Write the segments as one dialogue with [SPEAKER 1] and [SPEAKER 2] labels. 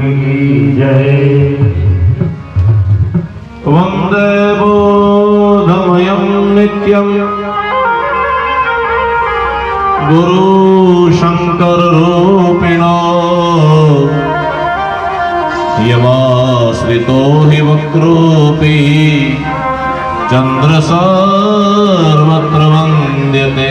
[SPEAKER 1] કી જય વંદે બોધમયં નિત્યમ ગુરુ શંકર રૂપિણો યમાશ્રિતો हि વક્રોપી ચંદ્ર સર્વત્ર વંદ્યતે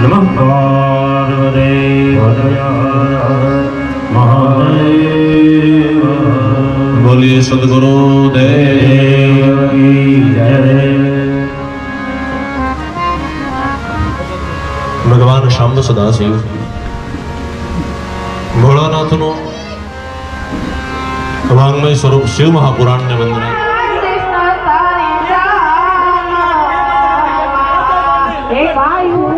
[SPEAKER 1] નમઃ
[SPEAKER 2] પાર્વતે મહાદેવ
[SPEAKER 1] બોલીએ સદગુરુ દેવ ભગવાન શાંબ સદાશિવ ભોળાનાથનું વાંગમય સ્વરૂપ શિવ મહાપુરાણને વંદના
[SPEAKER 3] હે વાયુજી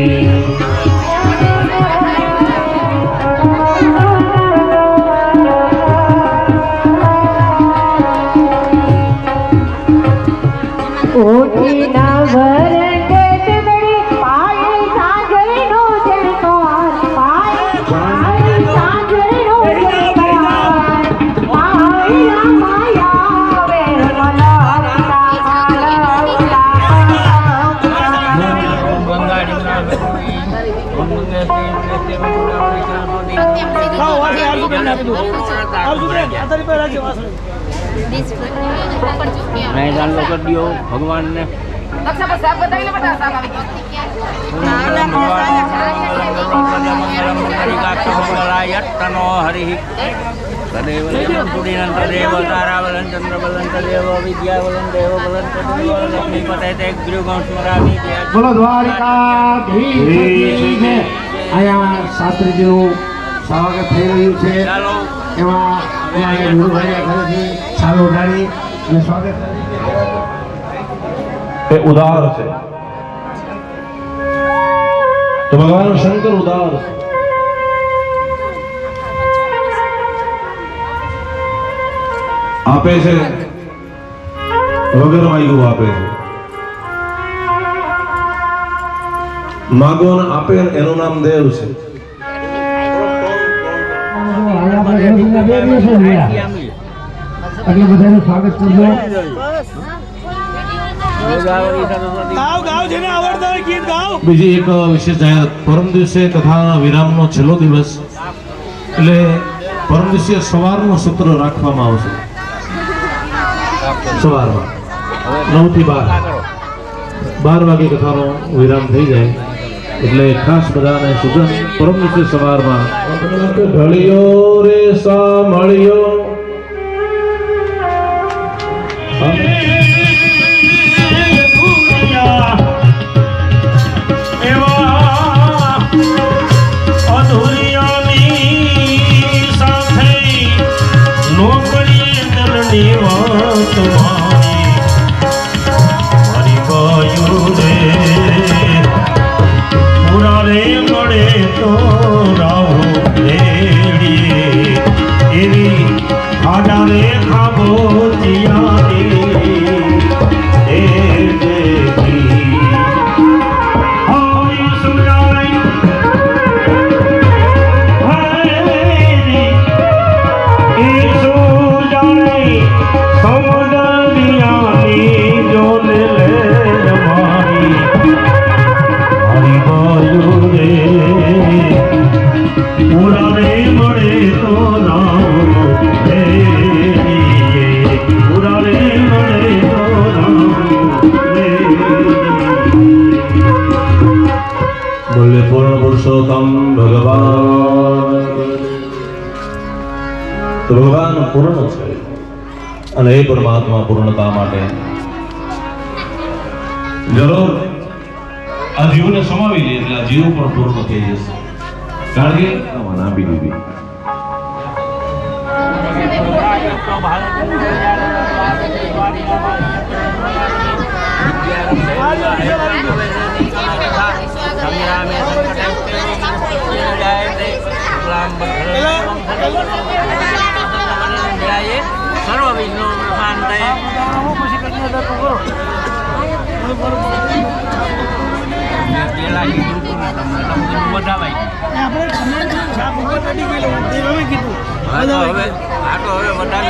[SPEAKER 4] મેં ચાલો કરી દો ભગવાનને તનો હરિ તદેવ દેવ તારાવલન ચંદ્રવલન તદેવ વિદ્યાવલન દેવ બલન તદેવ લક્ષ્મી પતે તે ગૃહ સ્મરામી
[SPEAKER 5] બોલો દ્વારિકાધીશ છે અહીંયા શાસ્ત્રીજીનું સ્વાગત થઈ રહ્યું છે
[SPEAKER 1] એ ઉદાર છે. તો ભગવાન શંકર ઉદાર છે. આપે છે. વગર માંગ્યું આપે છે. માગો આપે, એનું નામ દેવ છે.
[SPEAKER 5] એટલે બધાનું સ્વાગત કરજો.
[SPEAKER 1] બીજી એક વિશેષ જાહેરાત. પરમ દિવસે કથા વિરામનો છેલ્લો દિવસ. એટલે પરમ દિવસે સવારનું સત્ર રાખવામાં આવશે. સવારમાં. નવથી બાર. બાર વાગે કથાનો વિરામ થઈ જાય. એટલે ખાસ બધાને સૂચન પરમ દિવસે સવારમાં. ઢળિયો રે સાંભળ્યો.
[SPEAKER 2] આડા
[SPEAKER 1] પુરુષોત્તમ ભગવાન તો ભગવાન પૂર્ણ છે. અને એ પરમાત્મા પૂર્ણતા માટે. જરૂર. આ જીવને સમાવી લે એટલે આ જીવ પણ પૂર્ણ થઈ જશે. કારણ કે આપી દીધી રામે
[SPEAKER 3] સર્વ વિઘ્નો પ્રમાણ હવે આ તો હવે વધારે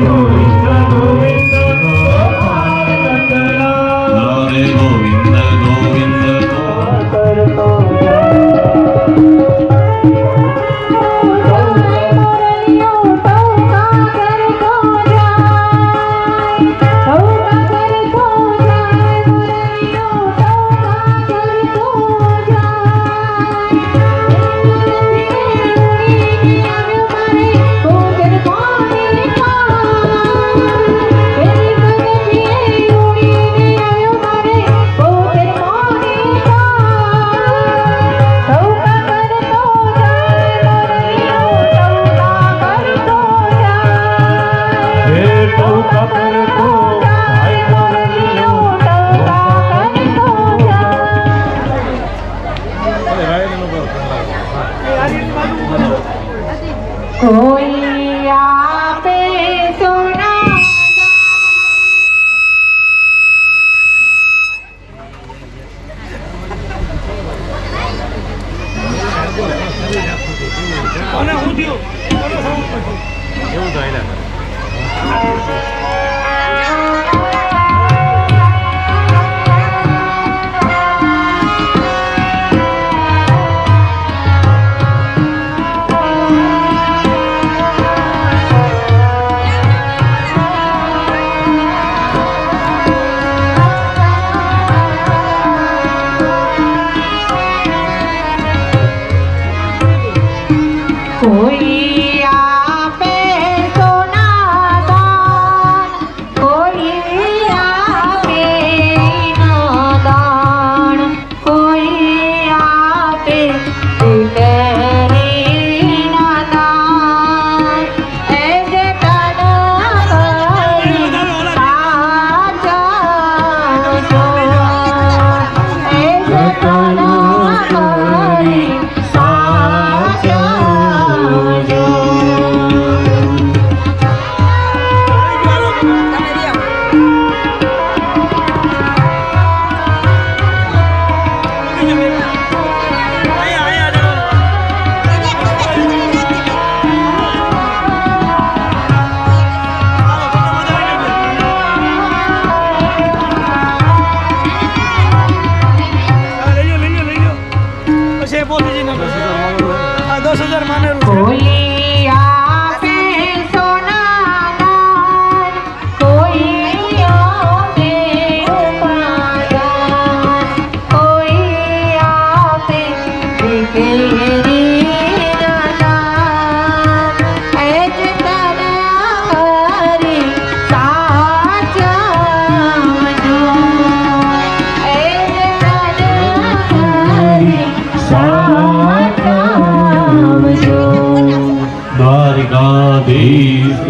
[SPEAKER 6] દ્વારકાધીશ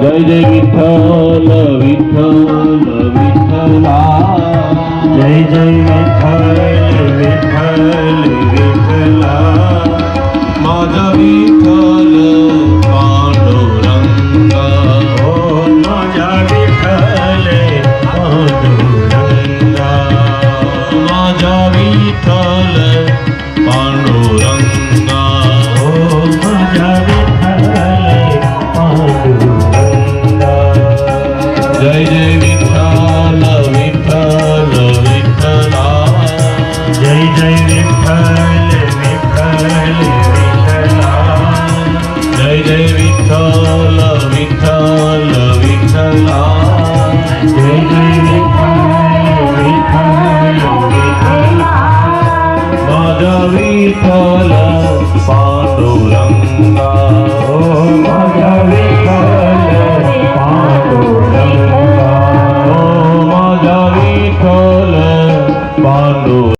[SPEAKER 6] જય જય વિઠ્ઠલ વિઠ્ઠલ વિઠ્ઠલા.
[SPEAKER 1] જય જય વિઠ્ઠલ વિઠ્ઠલ. বেলা মজা